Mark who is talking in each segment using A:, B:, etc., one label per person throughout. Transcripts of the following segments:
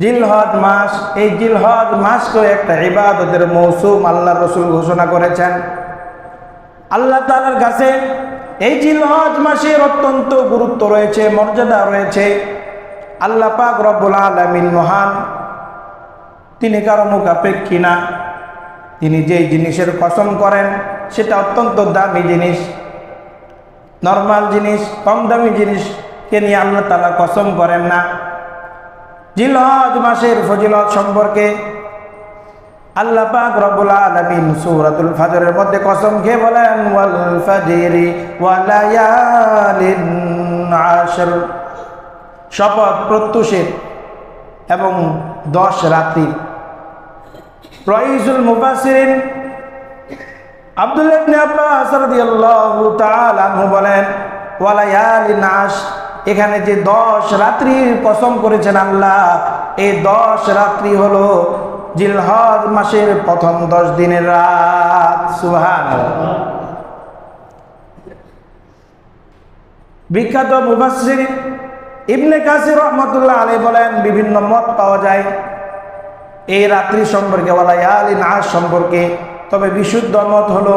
A: জিলহজ মাস, এই জিলহজ মাসকে একটা ইবাদতের মৌসুম আল্লাহ রসুল ঘোষণা করেছেন। আল্লাহ তালার কাছে এই জিলহজ মাসের অত্যন্ত গুরুত্ব রয়েছে, মর্যাদা রয়েছে। আল্লাহ পাক রব্বুল আলমিন মহান। তিনি কারও মুখাপেক্ষী না। তিনি যেই জিনিসের কসম করেন, সেটা অত্যন্ত দামি জিনিস। নর্মাল জিনিস, কম দামি জিনিসকে নিয়ে আল্লাহ তালা কসম করেন না। জিলহজ মাসের ফজিলত সম্পর্কে আল্লাহ পাক রব্বুল আলামিন সূরাতুল ফাজরের মধ্যে কসম খেয়ে বলেন, ওয়াল ফাজরি ওয়া লায়ালিন আশর। শপথ প্রত্যুষের এবং দশ রাত্রি রইসুল মুফাসসিরিন আব্দুল্লাহ ইবনে আব্বাস রাদিয়াল্লাহু তাআলা বলেন, ওয়া লায়ালিন আশ এখানে যে দশ রাত্রির কসম করেছেন আল্লাহ, এই দশ রাত্রি হলো জিলহজ মাসের প্রথম দশ দিনের রাত। সুহান বিখ্যাত মুফাসির ইবনে কাসির রহমতুল্লাহ আলী বলেন, বিভিন্ন মত পাওয়া যায় এই রাত্রি সম্পর্কে বলা ইয়ালিন আজ সম্পর্কে। তবে বিশুদ্ধ মত হলো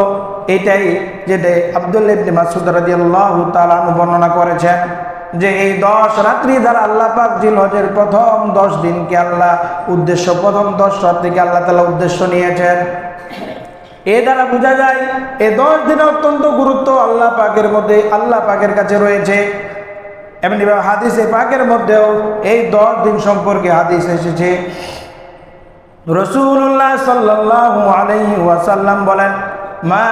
A: এটাই যেটা আবদুল্লাহ ইবনে মাসুদ রাদিয়াল্লাহু তাআলা বর্ণনা করেছেন যে এই দশ রাত্রি দ্বারা আল্লাহ পাক জিলহজের প্রথম দশ দিনকে আল্লাহ উদ্দেশ্য, প্রথম দশ রাত্রিকে আল্লাহ তালা উদ্দেশ্য নিয়েছেন। এ দ্বারা বোঝা যায় এই দশ দিনে অত্যন্ত গুরুত্ব আল্লাহ পাকের মধ্যে, আল্লাহ পাকের কাছে রয়েছে। এমনি হাদিসে পাকের মধ্যেও এই দশ দিন সম্পর্কে হাদিস এসেছে। রসুল্লাহ সাল্লাল্লাহু আলাইহি ওয়াসাল্লাম বলেন, মা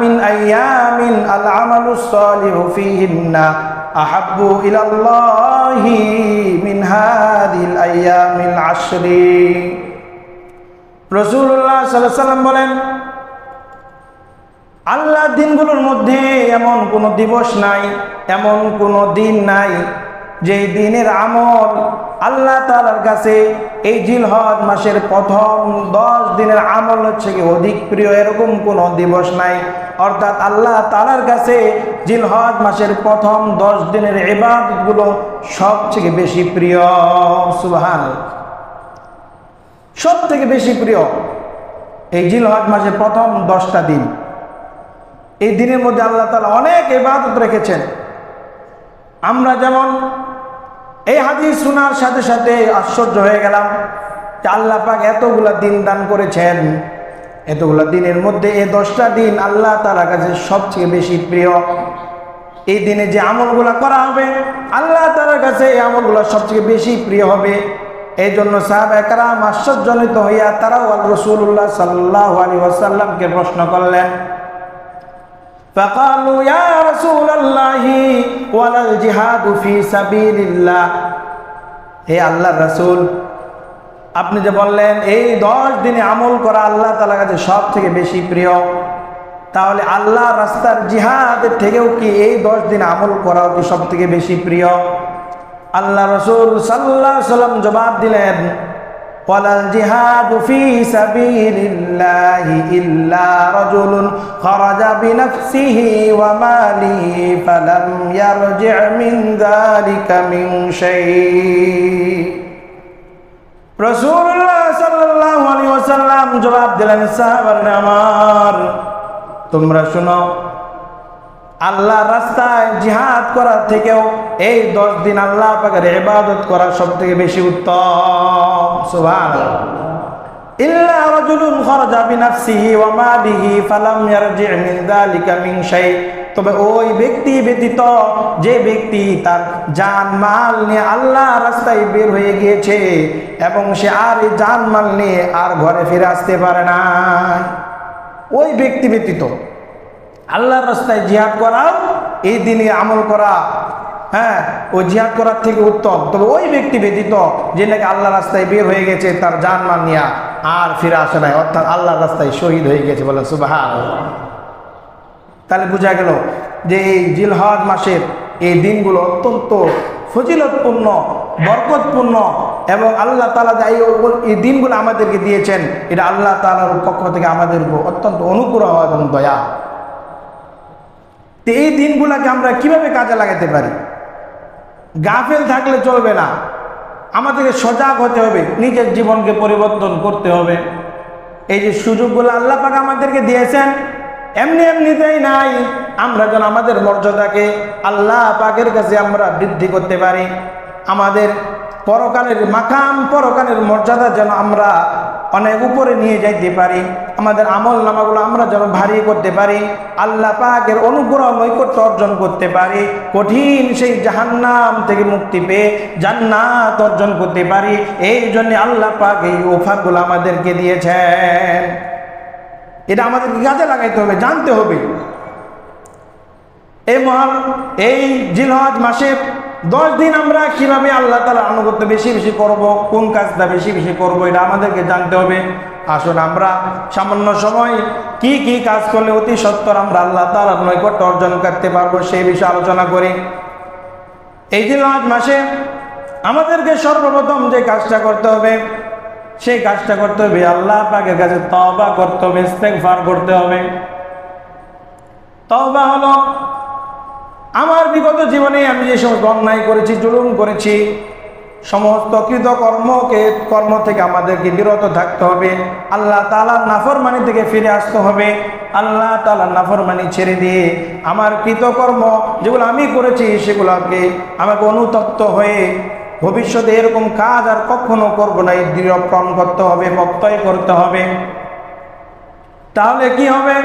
A: মিন আইয়ামিন আহাব্বু ইলাল্লাহি মিন হাদিল আইয়ামিল আশরি। রসুল্লাহ সাল্লাম বলেন, আল্লাহ দিনগুলোর মধ্যে এমন কোনো দিবস নাই, এমন কোনো দিন নাই যে দিনের আমল আল্লাহ তালার কাছে এই জিলহজ মাসের প্রথম দশ দিনের আমল হচ্ছে কি অধিক প্রিয়, এরকম কোনো দিবস নাই। অর্থাৎ আল্লাহ তালার কাছে জিলহজ মাসের প্রথম দশ দিনের এবাদতগুলো সব থেকে বেশি প্রিয়। সুবহান সব থেকে বেশি প্রিয় এই জিলহজ মাসের প্রথম দশটা দিন। এই দিনের মধ্যে আল্লাহ তালা অনেক এবাদত রেখেছেন। আমরা যেমন এই হাদিস শোনার সাথে সাথে আশ্চর্য হয়ে গেলাম যে আল্লাহ পাক এতগুলা দিন দান করেছেন। এতগুলা দিনের মধ্যে এই দশটা দিন আল্লাহ তালার কাছে সবচেয়ে বেশি প্রিয় এই দিনে যে আমলগুলা করা হবে আল্লাহ তালার কাছে এই আমলগুলো সবচেয়ে বেশি প্রিয় হবে এই জন্য সাহাব একরাম আশ্চর্যজনিত হইয়া তারাও রসুল্লাহ সাল্লাহ আলী ওয়াসাল্লামকে প্রশ্ন করলেন فقالوا يا رسول الله ولا الجهاد في سبيل الله হে আল্লাহ রসুল আপনি যে বললেন, এই দশ দিনে আমল করা আল্লাহ তালা কাছে সব থেকে বেশি প্রিয়, তাহলে আল্লাহ রাস্তার জিহাদের থেকেও কি এই দশ দিন আমল করাও কি সব থেকে বেশি প্রিয়? আল্লাহ রসুল সাল্লাহ সাল্লাম জবাব দিলেন পলাল জিহাদ রসুল্লাহ জবাব দিলেন সাহাবারা আমার, তোমরা শোনো, আল্লাহ রাস্তায় জিহাদ করার থেকেও এই দশ দিন আল্লাহ পাকের ইবাদত করা সব থেকে বেশি উত্তম। সুবহান ইল্লা রাজুলুন খারাজা বিনাফসিহি ওয়া মালিহি ফালাম ইয়ারজি' মিন যালিকা মিন শাই। তবে ওই ব্যক্তি ব্যতীত যে ব্যক্তি তার জান মাল নিয়ে আল্লাহ রাস্তায় বের হয়ে গিয়েছে এবং সে আর এই জান মাল নিয়ে আর ঘরে ফিরে আসতে পারে না ওই ব্যক্তি ব্যতীত আল্লাহর রাস্তায় জিহাদ করাও, এই দিনে আমল করা হ্যাঁ ওই জিহাদ করার থেকে উত্তম। তবে ওই ব্যক্তি ব্যতীত যে নাকি আল্লাহ রাস্তায় বের হয়ে গেছে, তার জান মান নিয়া আর ফিরে আসে নাই, অর্থাৎ আল্লাহর রাস্তায় শহীদ হয়ে গেছে বলে সুবাহ তাহলে বোঝা গেল যে এই জিলহজ মাসের এই দিনগুলো অত্যন্ত ফজিলতপূর্ণ, বরকতপূর্ণ এবং আল্লাহ তালা যে এই দিনগুলো আমাদেরকে দিয়েছেন, এটা আল্লাহ তালার পক্ষ থেকে আমাদের অত্যন্ত অনুগ্রহ এবং দয়া। তো এই দিনগুলোকে আমরা কীভাবে কাজে লাগাতে পারি? গাফেল থাকলে চলবে না। আমাদেরকে সজাগ হতে হবে, নিজের জীবনকে পরিবর্তন করতে হবে। এই যে সুযোগগুলো আল্লাহ পাক আমাদেরকে দিয়েছেন এমনি এমনিতেই নাই। আমরা যেন আমাদের মর্যাদাকে আল্লাহ পাকের কাছে আমরা বৃদ্ধি করতে পারি। আমাদের পরকালের মাকাম, পরকালের মর্যাদা যেন আমরা অনেক উপরে নিয়ে যাইতে পারি। আমাদের আমল নামাগুলো আমরা যেন ভারী করতে পারি। আল্লাহ পাকের অনুগ্রহ নৈকট্য অর্জন করতে পারি। কঠিন সেই জাহান্নাম থেকে মুক্তি পেয়ে জান্নাত অর্জন করতে পারি। এই জন্য আল্লাহ পাক এই ওফারগুলো আমাদেরকে দিয়েছেন। এটা আমাদেরকে কাজে লাগাইতে হবে, জানতে হবে। এই মহান, এই জিলহজ মাসে দশ দিন আমরা কীভাবে আল্লাহ তালা আনুগত্য বেশি বেশি করব, কোন কাজটা বেশি বেশি করব, এটা আমাদেরকে জানতে হবে। আসুন আমরা সামান্য সময় কি কি কাজ করলে অতি সত্তর আমরা আল্লাহ তালার নৈকট্য অর্জন করতে পারব সেই বিষয়ে আলোচনা করি। এই জিলহজ মাসে আমাদেরকে সর্বপ্রথম যে কাজটা করতে হবে সেই কাজটা করতে হবে। আল্লাহ পাকের কাছে তবা করতে হবে, ইস্তেগফার করতে হবে। তবা হলো, আমার বিগত জীবনে আমি যে সমস্ত অন্যায় করেছি, জুলুম করেছি, সমস্ত কৃতকর্মকে, কর্ম থেকে আমাদেরকে বিরত থাকতে হবে। আল্লাহ তালার নাফরমানি থেকে ফিরে আসতে হবে। আল্লাহ তালার নাফরমানি ছেড়ে দিয়ে আমার কৃতকর্ম যেগুলো আমি করেছি, সেগুলোকে আমাকে অনুতপ্ত হয়ে ভবিষ্যতে এরকম কাজ আর কখনো করব না। এই দৃঢ়প্রণ করতে হবে প্রত্যয় করতে হবে। তাহলে কি হবে?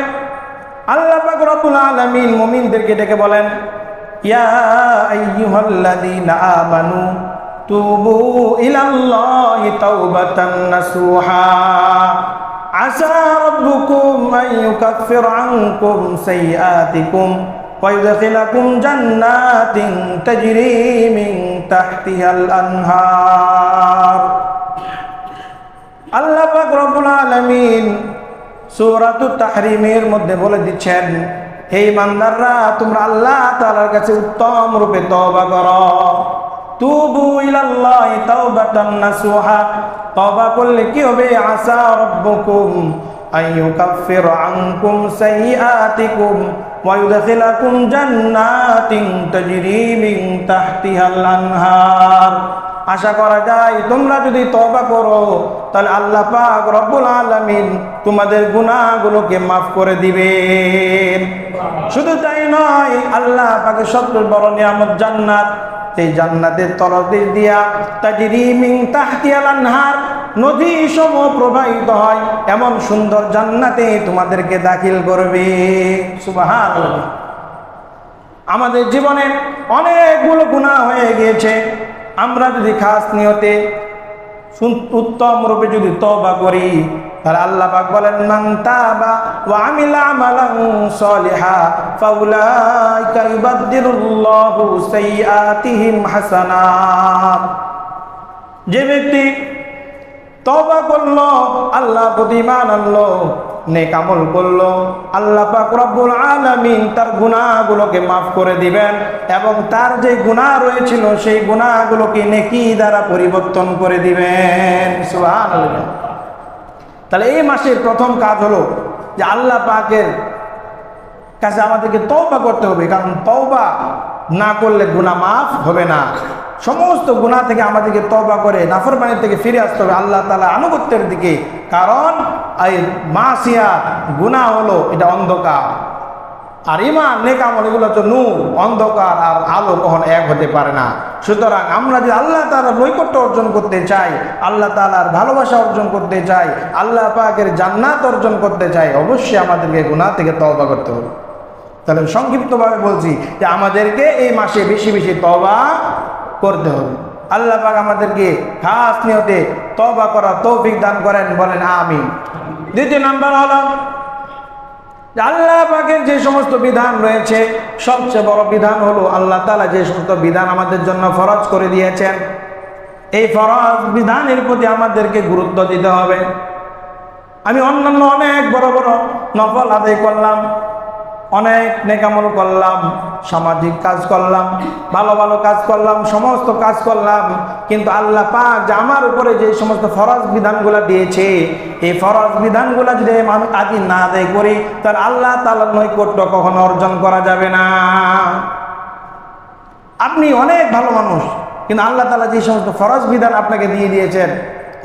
A: আল্লাহ পাক রব্বুল আলামিন মুমিনদেরকে ডেকে বলেন আসা রাব্বুকুম আন আনকুম সাইয়্যাতিকুম। ويدخلكم جنات تجري من تحتها الأنهار আল্লাহ পাক রব্বুল আলামিন সূরাতুত তাহরিমের মধ্যে বলে দিচ্ছেন হে ইমানদাররা তোমরা আল্লাহ তাআলার কাছে উত্তম রূপে তওবা করো তুবু ইলাল্লাহি তাওবাতান নাসুহা তওবা করলে কি হবে আসা রাব্বুকুম আন ইউকাফফির আনকুম সাইয়্যাতিকুম ইউদখিলাকুম জান্নাতিন তাজরি মিন তাহতিহাল আনহার আশা করা যায়, তোমরা যদি তবা করো, তাহলে আল্লাহ পাক রব্বুল আলামিন তোমাদের গুনাহগুলোকে মাফ করে দিবেন। শুধু তাই নয়, আল্লাহ পাকে সবচেয়ে বড় নিয়ামত জান্নাত। সেই জান্নাতের তলদেশ দিয়া তাজরি মিন তাহতিয়াল আনহার নদী সম প্রবাহিত হয়, এমন সুন্দর জান্নাতে তোমাদেরকে দাখিল করবে। সুবহানাল্লাহ। আমাদের জীবনে অনেকগুলো গুনাহ হয়ে গিয়েছে। আমরা যদি খাস নিয়তে উত্তম রূপে যদি তবা করি, তাহলে আল্লাহ পাক বলেন, মান তাবা ওয়া আমিলা আমালান সলিহা, ফাউলাইকা ইউবাদদিলুল্লাহু হাসানাত। যে ব্যক্তি তবা করল, আল্লাহ প্রতি মান আনলো, নেক আমল করল। আল্লাহ পাক রব্বুল আলামিন তার গুনাহগুলোকে মাফ করে দিবেন এবং তার যে গুনাহ রয়েছিল, সেই গুনাহগুলোকে নেকি দ্বারা পরিবর্তন করে দিবেন। তাহলে এই মাসের প্রথম কাজ হলো যে আল্লাহ পাকের কাছে আমাদেরকে তওবা করতে হবে, কারণ তওবা না করলে গুনাহ মাফ হবে না। সমস্ত গুনাহ থেকে আমাদেরকে তওবা করে, নাফরমানি থেকে ফিরে আসতে হবে আল্লাহ তাআলা আনুগত্যের দিকে। কারণ এই মাসিয়া গুনাহ হলো, এটা অন্ধকার। আর ইমান নেকামল এগুলো হচ্ছে নূর, অন্ধকার আর আলো কখনো এক হতে পারে না। সুতরাং আমরা যদি আল্লাহ তালার নৈকট্য অর্জন করতে চাই, আল্লাহ তালার ভালোবাসা অর্জন করতে চাই, আল্লাহ পাকের জান্নাত অর্জন করতে চাই, অবশ্যই আমাদেরকে গুনাহ থেকে তওবা করতে হবে। তাহলে সংক্ষিপ্তভাবে বলছি যে আমাদেরকে এই মাসে বেশি বেশি তবা করতে হবে। আল্লাহ পাক আমাদেরকে খাস নিয়তে তবা করা তৌফিক দান করেন, বলেন আমি দ্বিতীয় নাম্বার হলো, আল্লাহ পাকের যে সমস্ত বিধান রয়েছে, সবচেয়ে বড় বিধান হলো আল্লাহ তালা যে সমস্ত বিধান আমাদের জন্য ফরজ করে দিয়েছেন। এই ফরজ বিধানের প্রতি আমাদেরকে গুরুত্ব দিতে হবে। আমি অন্যান্য অনেক বড় বড় নফল আদায় করলাম। অনেক নেকামল করলাম, সামাজিক কাজ করলাম, ভালো ভালো কাজ করলাম, সমস্ত কাজ করলাম, কিন্তু আল্লাহ পাক যে আমার উপরে যে সমস্ত ফরজ বিধানগুলো দিয়েছে, এই ফরজ বিধানগুলো যদি আমি আদি না আদায় করি তাহলে আল্লাহ তালার নৈকট্য কখনো অর্জন করা যাবে না। আপনি অনেক ভালো মানুষ, কিন্তু আল্লাহ তালা যে সমস্ত ফরজ বিধান আপনাকে দিয়ে দিয়েছেন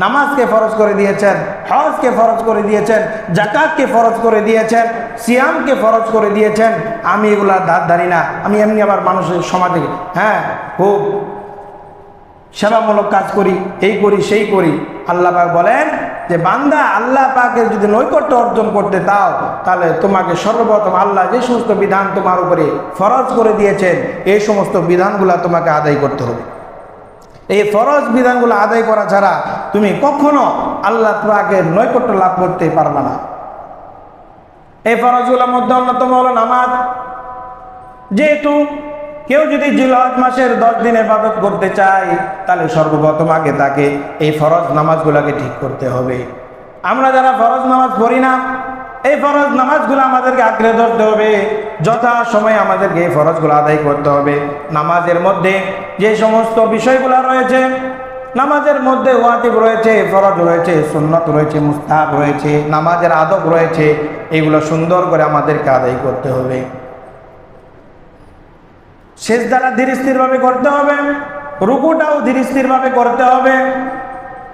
A: নামাজকে ফরজ করে দিয়েছেন, হজকে ফরজ করে দিয়েছেন জাকাতকে ফরজ করে দিয়েছেন, সিয়ামকে ফরজ করে দিয়েছেন, আমি এগুলা ধার ধারি না। আমি এমনি আবার মানুষের সমাজে হ্যাঁ খুব সেবামূলক কাজ করি, এই করি, সেই করি। আল্লাহ পাক বলেন যে, বান্দা আল্লাহ পাকের যদি নৈকট্য অর্জন করতে দাও তাহলে তোমাকে সর্বপ্রথম আল্লাহ যে সমস্ত বিধান তোমার উপরে ফরজ করে দিয়েছেন, এই সমস্ত বিধানগুলো তোমাকে আদায় করতে হবে। এই ফরজ বিধানগুলো আদায় করা ছাড়া তুমি কখনো আল্লাহ পাকের নৈকট্য লাভ করতে পারবে না। এই ফরজগুলোর মধ্যে অন্যতম হলো নামাজ। যেহেতু কেউ যদি জিলহজ মাসের দশ দিন ইবাদত করতে চায়, তাহলে সর্বপ্রথম আগে তাকে এই ফরজ নামাজগুলোকে ঠিক করতে হবে। আমরা যারা ফরজ নামাজ পড়ি না এই ফরজ নামাজগুলো আমাদেরকে আঁকড়ে ধরতে হবে। যথা সময় আমাদেরকে এই ফরজগুলো আদায় করতে হবে। নামাজের মধ্যে যে সমস্ত বিষয়গুলো রয়েছে, নামাজের মধ্যে ওয়াজিব রয়েছে, ফরজ রয়েছে, সুন্নত রয়েছে, মুস্তাহাব রয়েছে, নামাজের আদব রয়েছে, এগুলো সুন্দর করে আমাদেরকে আদায় করতে হবে। শেষ দ্বারা ধীর স্থিরভাবে করতে হবে, রুকুটাও ধীর স্থিরভাবে করতে হবে।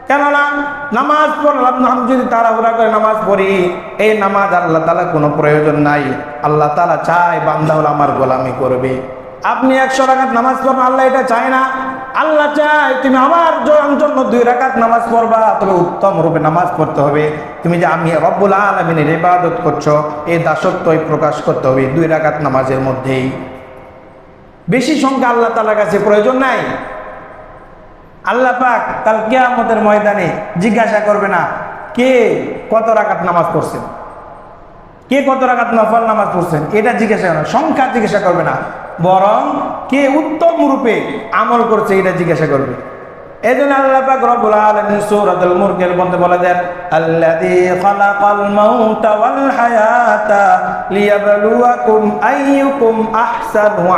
A: কেননা নামাজ পড়লাম আমি যদি তাড়াহুড়া করে নামাজ পড়ি, এই নামাজ আল্লাহ তালা কোনো প্রয়োজন নাই। আল্লাহ তালা চায়, বান্দা হল আমার গোলামি করবে। আপনি একশো রাখাত নামাজ পড়বেন আল্লাহ এটা চায় না। আল্লাহ চায়, তুমি আমার জন- জন্য দুই রাকাত নামাজ পড়বা, তবে উত্তম রূপে নামাজ পড়তে হবে। তুমি যে আমি রব্বুল আলমিনের ইবাদত করছ, এই দাসত্বই প্রকাশ করতে হবে দুই রাকাত নামাজের মধ্যেই। বেশি সংখ্যা আল্লাহ তালার কাছে প্রয়োজন নাই। আল্লাহ পাক কাল কেয়ামতের ময়দানে জিজ্ঞাসা করবে না, কে কত রাকাত নামাজ পড়ছেন? কে কত রাকাত নফল নামাজ পড়ছেন? এটা জিজ্ঞাসা করবে সংখ্যা জিজ্ঞাসা করবে না, বরং কে উত্তম রূপে আমল করছে এটা জিজ্ঞাসা করবে। এই আল্লাহ বলে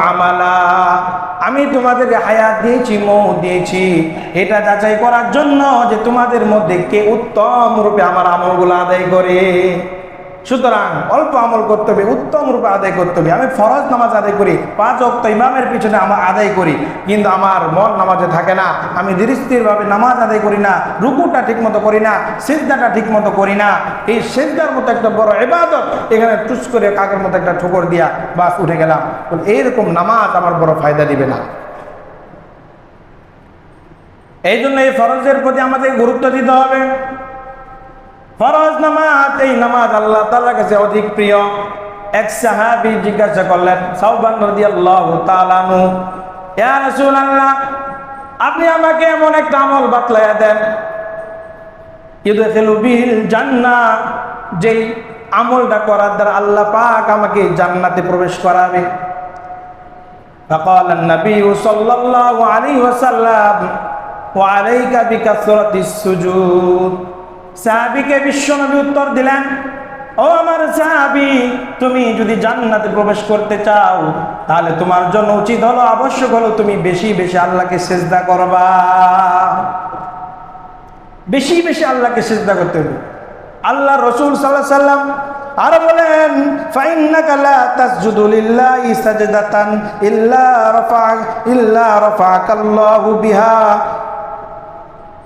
A: আমালা। আমি তোমাদের হায়াত দিয়েছি মৌ দিয়েছি। এটা যাচাই করার জন্য যে তোমাদের মধ্যে কে উত্তম রূপে আমার আমলগুলো আদায় করে। সুতরাং অল্প আমল করতে হবে, উত্তম রূপে আদায় করতে হবে। আমি ফরজ নামাজ আদায় করি, পাঁচ অক্ত ইমামের পিছনে আমার আদায় করি, কিন্তু আমার মন নামাজে থাকে না। আমি ধীরস্থিরভাবে নামাজ আদায় করি না, রুকুটা ঠিক মতো করি না, সিজদাটা ঠিক মতো করি না। এই সিজদার মতো একটা বড় এবাদত এখানে টুস করে কাকের মতো একটা ঠোকর দিয়া বাস উঠে গেলাম। এইরকম নামাজ আমার বড় ফায়দা দিবে না। এই জন্য এই ফরজের প্রতি আমাদের গুরুত্ব দিতে হবে। ফরজ নামাজ এই নামাজ আল্লাহ তাআলার কাছে অধিক প্রিয় এক সাহাবী জিজ্ঞাসা করলেন সাউবান রাদিয়াল্লাহু তাআলা আনহু ইয়া রাসূলুল্লাহ আপনি আমাকে এমন একটা আমল বাতলায়া দেন ইউদখিলু বিল জান্নাহ যেই আমলটা করার দ্বারা আল্লাহ পাক আমাকে জান্নাতে প্রবেশ করাবে فقال النبي صلى الله عليه وسلم وعليك بكثرة السجود সাহাবিকে বিশ্বনবী উত্তর দিলেন, ও আমার সাহাবি, তুমি যদি জান্নাতে প্রবেশ করতে চাও, তাহলে তোমার জন্য উচিত হলো আবশ্যক হলো তুমি বেশি বেশি আল্লাহকে সেজদা করবা। বেশি বেশি আল্লাহকে সেজদা করতে হবে। আল্লাহ রসুল সাল্লাহ সাল্লাম আরও বলেন, ফাইন্নাকা লা তাসজুদু ইল্লা রাফা, ইল্লা বিহা।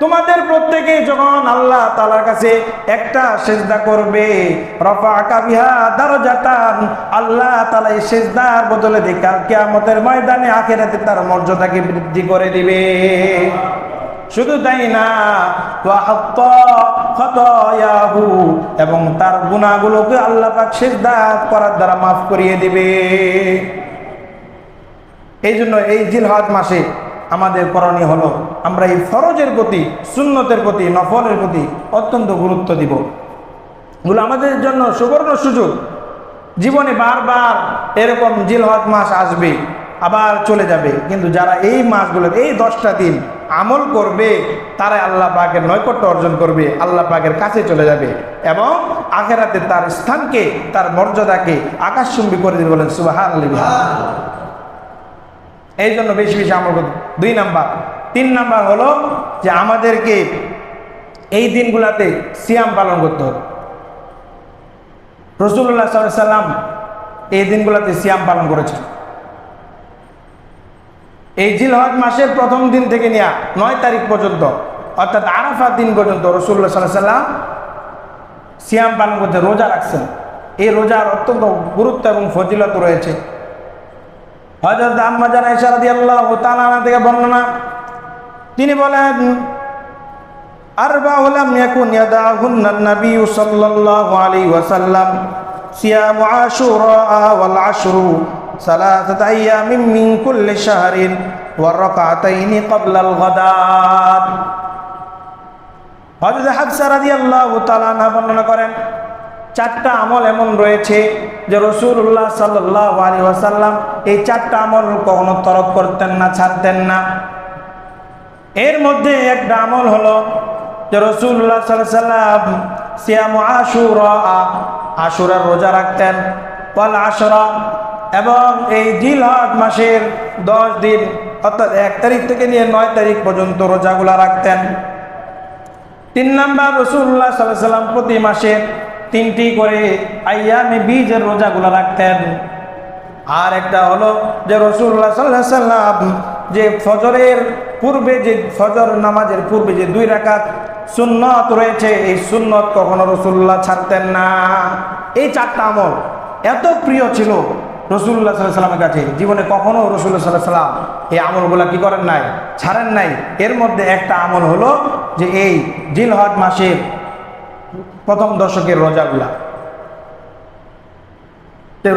A: তোমাদের প্রত্যেকে যখন আল্লাহ তালার কাছে একটা সেজদা করবে রফা কাবিহা আল্লাহ তালা সেজদার বদলে কাল কিয়ামতের ময়দানে আখেরাতে তার মর্যাদাকে বৃদ্ধি করে দিবে। শুধু তাই না এবং তার গুনাহগুলোকে আল্লাহ পাক সেজদা করার দ্বারা মাফ করিয়ে দিবে। এই জন্য এই জিলহজ মাসে আমাদের করণীয় হলো, আমরা এই ফরজের প্রতি, সুন্নতের প্রতি, নফলের প্রতি অত্যন্ত গুরুত্ব দিব। এগুলো আমাদের জন্য সুবর্ণ সুযোগ। জীবনে বারবার এরকম জিলহজ মাস আসবে, আবার চলে যাবে। কিন্তু যারা এই মাসগুলো, এই দশটা দিন আমল করবে তারা আল্লাহ পাকের নৈকট্য অর্জন করবে, আল্লাহ পাকের কাছে চলে যাবে এবং আখেরাতে তার স্থানকে, তার মর্যাদাকে আকাশচুম্বী করে দিবে বলেন সুবাহ এই জন্য বেশি বেশি আমল করতে দুই নাম্বার। তিন নাম্বার হলো যে আমাদেরকে এই দিনগুলাতে সিয়াম পালন করতে হবে। রসুল্লাহ সাল্লাম এই দিনগুলাতে সিয়াম পালন করেছেন। এই জিলহজ মাসের প্রথম দিন থেকে নেওয়া নয় তারিখ পর্যন্ত, অর্থাৎ আরাফার দিন পর্যন্ত রসুল্লাহ সাল্লাহ সাল্লাম সিয়াম পালন করতে রোজা রাখছেন। এই রোজার অত্যন্ত গুরুত্ব এবং ফজিলত রয়েছে। হজরত আম্মা জান ইশারাদি আল্লাহ তালানা থেকে বর্ণনা। তিনি বলেন আরবা হলাম ইয়াকুন ইয়াদাহুন্নান নবী সাল্লাল্লাহু আলাইহি ওয়াসাল্লাম, সিয়াম আশুরা ওয়াল আশরু সালাসাত আইয়ামিন মিন কুল্লি শাহরিন ওয়া রাকাতাইনি ক্বাবলা আল গাদাত হযরত হাফসা রাদিয়াল্লাহু তাআলা না বর্ণনা করেন, চারটা আমল এমন রয়েছে যে রাসূলুল্লাহ সাল্লাল্লাহু আলাইহি ওয়াসাল্লাম এই চারটা আমল কখনো তরক করতেন না, ছাড়তেন না। এর মধ্যে একটা আমল হলো যে রসুল্লাহ সাল্লাম সিয়াম আশুরা, আশুরার রোজা রাখতেন পল আশরা, এবং এই জিলহজ মাসের দশ দিন, অর্থাৎ এক তারিখ থেকে নিয়ে নয় তারিখ পর্যন্ত রোজাগুলা রাখতেন। তিন নাম্বার রসুল্লাহ সাল্লাহ সাল্লাম প্রতি মাসে তিনটি করে আইয়ামে বীজের রোজাগুলো রাখতেন। আর একটা হলো যে রসুল্লাহ সাল্লাহ সাল্লাম যে ফজরের পূর্বে যে ফজর নামাজের পূর্বে যে দুই রাকাত সুন্নত রয়েছে, এই সুন্নত কখনো রসুল্লাহ ছাড়তেন না। এই চারটা আমল এত প্রিয় ছিল রসুল্লাহ সাল্লাহ সাল্লামের কাছে। জীবনে কখনো রসুল্লাহ সাল্লাহ সাল্লাম এই আমলগুলা কি করেন নাই, ছাড়েন নাই। এর মধ্যে একটা আমল হলো যে এই জিলহজ মাসের প্রথম দশকের রোজাগুলা।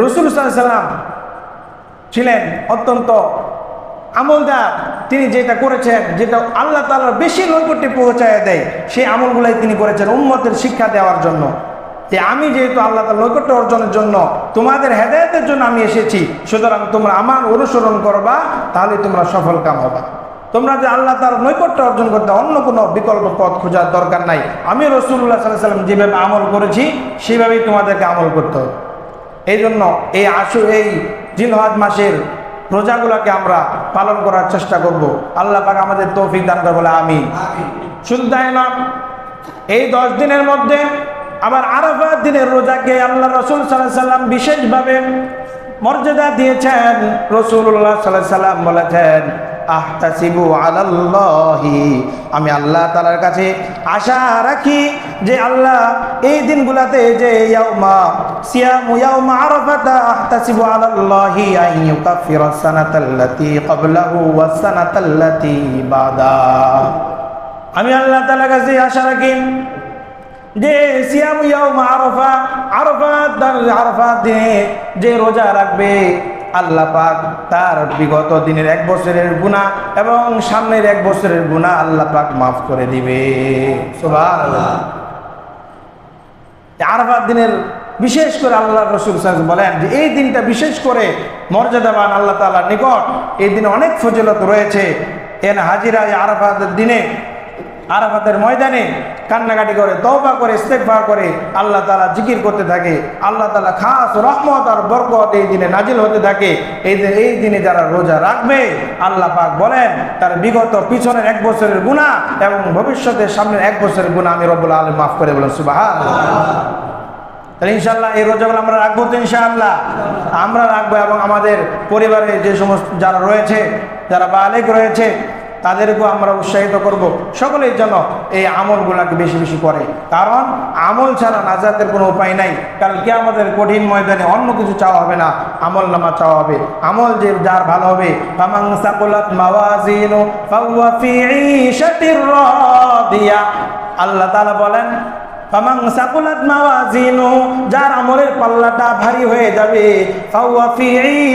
A: রসুল সাল্লাম ছিলেন অত্যন্ত আমলদার। তিনি যেটা করেছেন, যেটা আল্লাহ তালার বেশি নৈকট্যে পৌঁছায় দেয়, সেই আমলগুলাই তিনি করেছেন উন্মতের শিক্ষা দেওয়ার জন্য। যে আমি যেহেতু আল্লাহ তার নৈকট্য অর্জনের জন্য তোমাদের হেদায়তের জন্য আমি এসেছি, সুতরাং তোমরা আমার অনুসরণ করবা, তাহলে তোমরা সফল কাম হবা। তোমরা যে আল্লাহ তার নৈকট্য অর্জন করতে অন্য কোনো বিকল্প পথ খোঁজার দরকার নাই। আমি রসুল্লাহ সাল্লাহ সাল্লাম যেভাবে আমল করেছি, সেভাবেই তোমাদেরকে আমল করতে হবে। এই জন্য এই আশু, এই জিলহজ মাসের রোজাগুলোকে আমরা পালন করার চেষ্টা করব। আল্লাহ পাক আমাদের তৌফিক দান করে বলে আমি শুধু তাই এই দশ দিনের মধ্যে আবার আরাফাত দিনের রোজাকে আল্লাহ রসুল সাল্লাহ সাল্লাম বিশেষভাবে মর্যাদা দিয়েছেন। রসুল্লাহ সাল্লাহ সাল্লাম বলেছেন আহতাসিবু আলাল্লাহি। আমি আল্লাহ তালার কাছে আশা রাখি যে আল্লাহ এই দিনগুলাতে যে ইয়াউমা, সিয়ামু ইয়াউমা আরাফাতা আহতাসিবু আলাল্লাহি আন ইউকাফিরা সানাতাল্লাতি ক্বাবলাহু ওয়াস সানাতাল্লাতি বাদা। আমি আল্লাহ তাআলার কাছে আশা রাখি যে সিয়াম ইয়াউম আরাফা, আরাফাত আরাফাত দিনে যে রোজা রাখবে আল্লাহ পাক তার বিগত দিনের এক বছরের গুণা এবং সামনের এক বছরের গুণা আল্লাহ পাক মাফ করে দিবে। আরাফাত দিনের বিশেষ করে আল্লাহ রসুল বলেন যে এই দিনটা বিশেষ করে মর্যাদাবান আল্লাহ তাআলার নিকট। এই দিনে অনেক ফজিলত রয়েছে। এন হাজিরা এই আরাফাতের দিনে আরাফাতের ময়দানে কান্নাকাটি করে, তওবা করে ইস্তেকবার করে আল্লাহ তালা জিকির করতে থাকে। আল্লাহ তালা খাস রহমত আর বরকত এই দিনে নাজিল হতে থাকে। এই এই দিনে যারা রোজা রাখবে, আল্লাহ পাক বলেন, তার বিগত পিছনের এক বছরের গুণা এবং ভবিষ্যতের সামনের এক বছরের গুণা আমি রব্বুল আলম মাফ করে বলেন সুবাহ তাহলে ইনশাল্লাহ এই রোজাগুলো আমরা রাখব তো ইনশাআল্লাহ। আমরা রাখব এবং আমাদের পরিবারে যে সমস্ত যারা রয়েছে, যারা বালেক রয়েছে তাদেরকেও আমরা উৎসাহিত করব। সকলের জন্য এই আমলগুলাকে বেশি বেশি করে। কারণ আমল ছাড়া নাজাতের কোনো উপায় নাই। কারণ কে আমাদের কঠিন ময়দানে অন্য কিছু চাওয়া হবে না। আমল নামা চাওয়া হবে। আমল যে যার ভালো হবে। আল্লাহ তালা বলেন ফামাং সাকুলাত মাওয়াজিনু, যার আমলের পাল্লাটা ভারী হয়ে যাবে। ফাওয়া ফি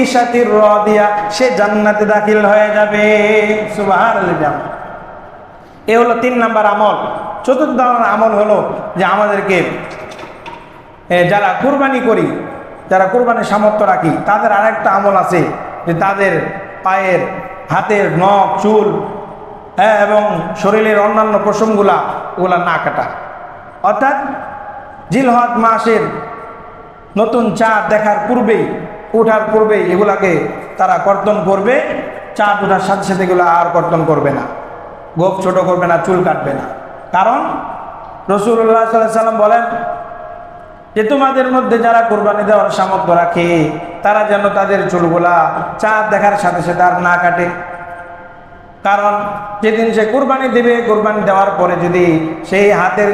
A: ঈশাতির রাদিয়া, সে জান্নাতে দাখিল হয়ে যাবে। এ হলো তিন নাম্বার আমল। চতুর্থ আমল হলো যে আমাদেরকে যারা কুরবানি করি, যারা কুরবানির সামর্থ্য রাখি, তাদের আরেকটা আমল আছে যে তাদের পায়ের, হাতের নখ, চুল হ্যাঁ এবং শরীরের অন্যান্য প্রসঙ্গগুলা, ওগুলা না কাটা। অর্থাৎ জিলহজ মাসের নতুন চাঁদ দেখার পূর্বেই ওঠার পূর্বেই এগুলাকে তারা কর্তন করবে। চাঁদ ওঠার সাথে সাথে এগুলো আর কর্তন করবে না। গোপ ছোট করবে না, চুল কাটবে না। কারণ রসুল্লাহ সাল্লাহ সাল্লাম বলেন যে, তোমাদের মধ্যে যারা কোরবানি দেওয়ার সামর্থ্য রাখে, তারা যেন তাদের চুলগুলা চাঁদ দেখার সাথে সাথে আর না কাটে। কারণ যেদিন সে কোরবানি দেবে, কোরবানি দেওয়ার পরে যদি সেই হাতের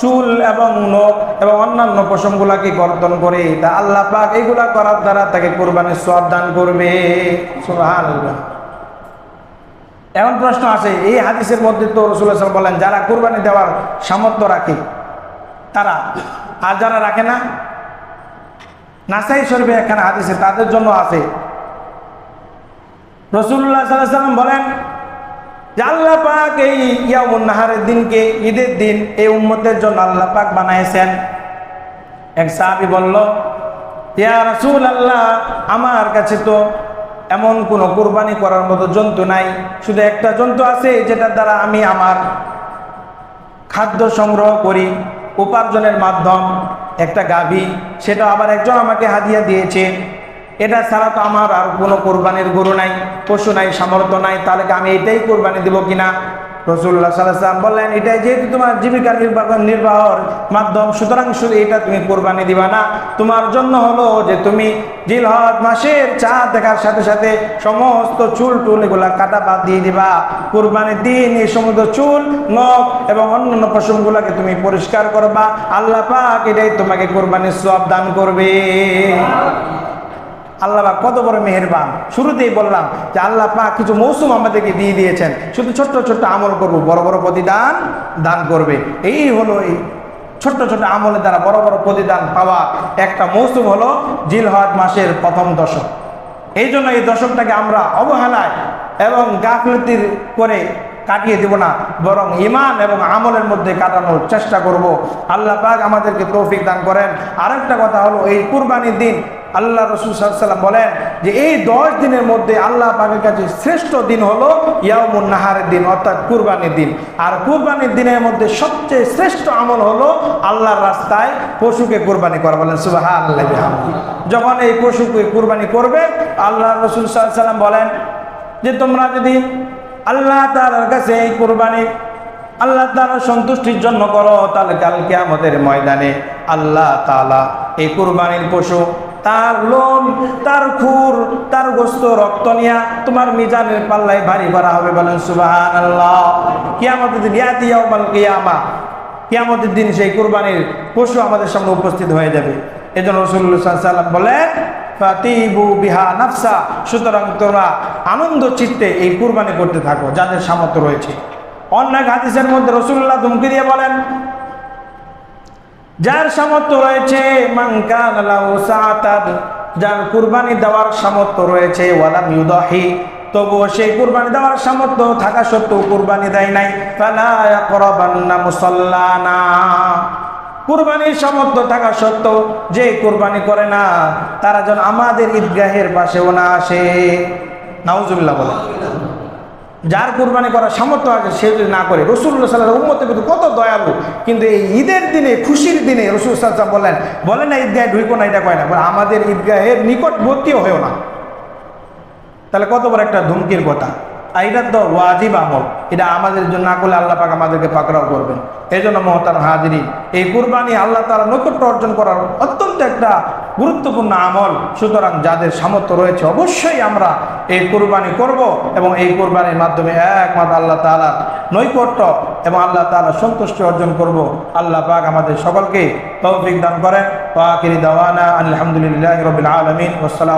A: চুল এবং নখ এবং অন্যান্য পশমগুলাকে কর্তন করে, তা আল্লাহ পাক এগুলা করার দ্বারা তাকে কোরবানির সব দান করবে। এমন প্রশ্ন আছে, এই হাদিসের মধ্যে তো রসুল্লাহ বলেন, যারা কোরবানি দেওয়ার সামর্থ্য রাখে, তারা আর যারা রাখে না? নাসাই শরীফে এখানে হাদিসে তাদের জন্য আছে রসুল্লাহ সাল্লাম বলেন, যে আল্লাহ পাক এই ইয়ামুন নাহারের দিনকে, ঈদের দিন এই উম্মতের জন্য আল্লাহ পাক বানাইছেন। এক সাহাবি বলল, ইয়া রসুল আল্লাহ আমার কাছে তো এমন কোনো কুরবানি করার মতো জন্তু নাই। শুধু একটা জন্তু আছে, যেটার দ্বারা আমি আমার খাদ্য সংগ্রহ করি, উপার্জনের মাধ্যম, একটা গাভী, সেটা আবার একজন আমাকে হাদিয়া দিয়েছে। এটা ছাড়া তো আমার আর কোনো কোরবানির গরু নাই, পশু নাই, সামর্থ্য নাই, তাহলে আমি এটাই কোরবানি দেবো কিনা? রসুল্লাহ সাল্লাম বললেন, এটাই যেহেতু তোমার জীবিকা নির্বাহ নির্বাহর মাধ্যম, সুতরাং শুধু এটা তুমি কোরবানি দিবা না। তোমার জন্য হলো যে তুমি জিলহজ মাসের চাঁদ দেখার সাথে সাথে সমস্ত চুল টুল এগুলা কাটা বাদ দিয়ে দিবা। কোরবানির দিন এই সমস্ত চুল, নখ এবং অন্যান্য পশমগুলোকে তুমি পরিষ্কার করবা। আল্লাহ পাক এটাই তোমাকে কোরবানির সব দান করবে। আল্লাহ পাক কত বড় মেহেরবান। শুরুতেই বললাম যে আল্লাহ পাক কিছু মৌসুম আমাদেরকে দিয়ে দিয়েছেন। শুধু ছোট্ট ছোট্ট আমল করব, বড় বড় প্রতিদান দান করবে। এই হলো এই ছোট্ট ছোট্ট আমলের দ্বারা বড় বড় প্রতিদান পাওয়া একটা মৌসুম হলো জিলহজ মাসের প্রথম দশক। এই জন্য এই দশকটাকে আমরা অবহেলায় এবং গাফলতির করে কাটিয়ে দেব না, বরং ইমান এবং আমলের মধ্যে কাটানোর চেষ্টা করব। আল্লাহ পাক আমাদেরকে তৌফিক দান করেন। আরেকটা কথা হলো এই কুরবানির দিন আল্লাহ রসুল সাল্লাম বলেন যে এই দশ দিনের মধ্যে আল্লাহ পাকের কাছে শ্রেষ্ঠ দিন হলো ইয়ামুন নাহারের দিন, অর্থাৎ কুরবানির দিন। আর কুরবানির দিনের মধ্যে সবচেয়ে শ্রেষ্ঠ আমল হলো আল্লাহর রাস্তায় পশুকে কুরবানি করা বলেন সুবাহ আল্লাহ যখন এই পশুকে কুরবানি করবে, আল্লাহ রসুল সাল্লাম বলেন যে তোমরা যদি আল্লাহ তার কাছে এই কুরবানি আল্লাহ তাআলা সন্তুষ্টির জন্য করো, তাহলে কালকে আমাদের ময়দানে আল্লাহ তাআলা এই কুরবানির পশু তার লোম, তার খুর, তার গোস্ত, রক্ত নিয়া তোমার মিজানের পাল্লায় ভারী করা হবে বলেন সুবাহান আল্লাহ কিয়ামতের দিন, ইয়াতি ইয়াউমাল কিয়ামা। কিয়ামতের দিন সেই কুরবানির পশু আমাদের সামনে উপস্থিত হয়ে যাবে। এই জন্য রসুল্লাহ সাল্লাম বলেন, ফাতিবু বিহা নাফসা। সুতরাং তোমরা আনন্দ চিত্তে এই কুরবানি করতে থাকো, যাদের সামর্থ্য রয়েছে। অন্য হাদিসের মধ্যে রসুল্লাহ ধুমকি দিয়ে বলেন যার সামর্থ্য রয়েছে যার কুরবানি দেওয়ার সামর্থ্য রয়েছে, ওয়ালাম ইউদাহি, তবুও সেই কুরবানি দেওয়ার সামর্থ্য থাকা সত্ত্বেও কুরবানি দেয় নাই। ফালা মুসাল্লানা। কুরবানির সামর্থ্য থাকা সত্ত্বেও যে কুরবানি করে না, তারা যেন আমাদের ঈদগাহের পাশেও না আসে। নাউজুবিল্লাহ বলে যার কুরবানি করার সামর্থ্য আছে, সে যদি না করে রসুল্লাহ সাল্লাহ উম্মতের প্রতি কত দয়ালু। কিন্তু এই ঈদের দিনে, খুশির দিনে রসুল বললেন বলেন না, ঈদগাহে ঢুইকো না, এটা কয় না। বলে, আমাদের ঈদগাহের নিকটবর্তীও হয়েও না। তাহলে কত বড় একটা ধুমকির কথা। আর এটা তো ওয়াজিব আমল। এটা আমাদের জন্য না করলে আল্লাহ পাক আমাদেরকে পাকড়াও করবেন। এই জন্য মহতার হাজিরি এই কুরবানি আল্লাহ তারা নৈকট্য অর্জন করার অত্যন্ত একটা গুরুত্বপূর্ণ আমল। সুতরাং যাদের সামর্থ্য রয়েছে, অবশ্যই আমরা এই কোরবানি করব এবং এই কোরবানির মাধ্যমে একমাত্র আল্লাহ তালা নৈকট্য এবং আল্লাহ তালা সন্তুষ্টি অর্জন করব। আল্লাহ পাক আমাদের সকলকে তৌফিক দান করেন। পাকিরি দাওয়ানা আলহামদুলিল্লাহ রবিল আলমিন। ওসালাম